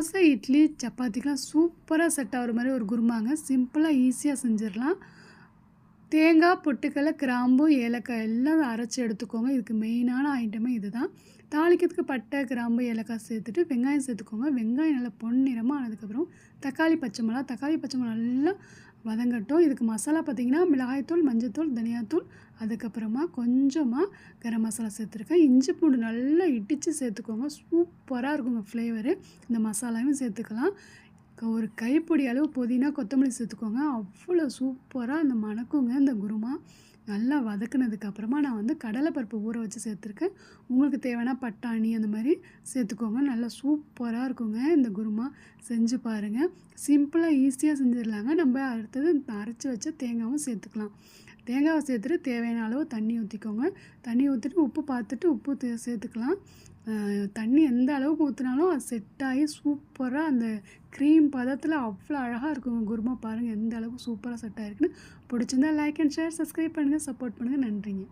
தோசை இட்லி சப்பாத்திக்கெலாம் சூப்பராக செட் ஆகிற மாதிரி ஒரு குருமாங்க. சிம்பிளாக ஈஸியாக செஞ்சிடலாம். தேங்காய் பொட்டுக்கடலை கிராம்பு ஏலக்காய் எல்லாம் அரைச்சி எடுத்துக்கோங்க. இதுக்கு மெயினான ஐட்டமே இது தான் தாளிக்கிறதுக்கு பட்டை கிராம்பு ஏலக்காய் சேர்த்துட்டு வெங்காயம் சேர்த்துக்கோங்க. வெங்காயம் நல்லா பொன்னிறமாக ஆனதுக்கப்புறம் தக்காளி பச்சை மிளகா தக்காளி பச்சை மிளகா நல்லா வதங்கட்டும். இதுக்கு மசாலா பார்த்திங்கன்னா மிளகாய்த்தூள் மஞ்சத்தூள் தனியாத்தூள் அதுக்கப்புறமா கொஞ்சமாக கரம் மசாலா சேர்த்துருக்கேன். இஞ்சி பூண்டு நல்லா இடித்து சேர்த்துக்கோங்க. சூப்பராக இருக்குங்க ஃப்ளேவரு இந்த மசாலாவும் சேர்த்துக்கலாம். ஒரு கைப்பொடி அளவு புதினா கொத்தமல்லி சேர்த்துக்கோங்க. அவ்வளோ சூப்பராக அந்த மணக்குங்க இந்த குருமா. நல்லா வதக்குனதுக்கு அப்புறமா நான் வந்து கடலைப்பருப்பு ஊற வச்சு சேர்த்துருக்கேன். உங்களுக்கு தேவையான பட்டாணி அந்த மாதிரி சேர்த்துக்கோங்க. நல்லா சூப்பராக இருக்குங்க இந்த குருமா. செஞ்சு பாருங்கள் சிம்பிளாக ஈஸியாக செஞ்சிடலாங்க. நம்ம அடுத்தது அரைச்சி வச்ச தேங்காவும் சேர்த்துக்கலாம். தேங்காவை சேர்த்துட்டு தேவையான அளவு தண்ணி ஊற்றிக்கோங்க தண்ணி ஊற்றிட்டு உப்பு பார்த்துட்டு உப்பு சேர்த்துக்கலாம். தண்ணி எந்த அளவுக்கு ஊற்றினாலும் அது செட் ஆகி சூப்பராக அந்த க்ரீம் பதத்தில் அவ்வளோ அழகாக இருக்குங்க குருமா பாருங்கள் எந்த அளவுக்கு சூப்பராக செட் ஆகிருக்குன்னு பிடிச்சிருந்தா லைக் அண்ட் ஷேர் சப்ஸ்கிரைப் பண்ணுங்கள் சப்போர்ட் பண்ணுங்கள் நன்றிங்க.